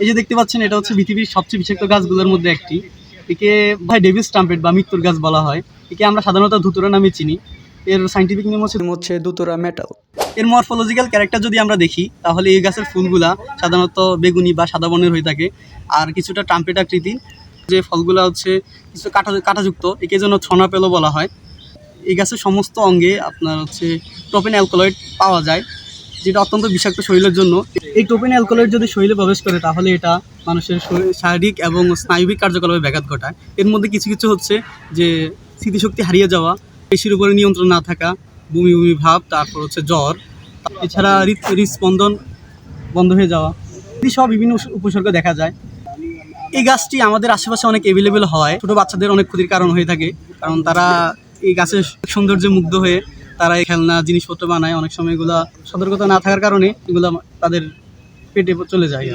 এই যে দেখতে পাচ্ছেন এটা হচ্ছে পৃথিবীর সবচেয়ে বিষাক্ত গাছগুলোর মধ্যে একটি। একে ভাই ডেভিস ট্রাম্পেট বা মৃত্যুর গাছ বলা হয়। একে আমরা সাধারণত ধুতুরা নামে চিনি। এর সাইন্টিফিক নেম হচ্ছে হচ্ছে দুতুরা মেটাল এর মরফোলজিক্যাল ক্যারেক্টার যদি আমরা দেখি তাহলে এই গাছের ফুলগুলা সাধারণত বেগুনি বা সাদা বর্ণের হয়ে থাকে। আর কিছুটা ট্রাম্পেট আকৃতি যে ফলগুলা হচ্ছে কিছু কাটা কাটাযুক্ত একে জন্য ছনা পেল বলা হয়। এই গাছের সমস্ত অঙ্গে আপনার হচ্ছে টোপেন অ্যালকোলয়েড পাওয়া যায়। যেটা অত্যন্ত বিষাক্ত শরীরের জন্য, এই টোপেন অ্যালকোলয়েড যদি শরীরে প্রবেশ করে, তাহলে এটা মানুষের শরীর- শারীরিক এবং স্নায়বিক কার্যকলাপে ব্যাঘাত ঘটায়। এর মধ্যে কিছু কিছু হচ্ছে যে স্মৃতিশক্তি হারিয়ে যাওয়া, পেশির উপরে নিয়ন্ত্রণ না থাকা, বমি বমি ভাব, তারপর হচ্ছে জ্বর, এছাড়া হৃদ হৃদস্পন্দন বন্ধ হয়ে যাওয়া। সব বিভিন্ন উপসর্গ দেখা যায়। এই গাছটি আমাদের আশেপাশে অনেক অ্যাভেলেবেল হয়। ছোটো বাচ্চাদের অনেক ক্ষতির কারণ হয়ে থাকে, কারণ তারা এই গাছের সৌন্দর্যে মুগ্ধ হয়ে তারা এই খেলনা, জিনিসপত্র বানায়, অনেক সময় এগুলা সতর্কতা না থাকার কারণে এগুলা তাদের পেটে চলে যায়।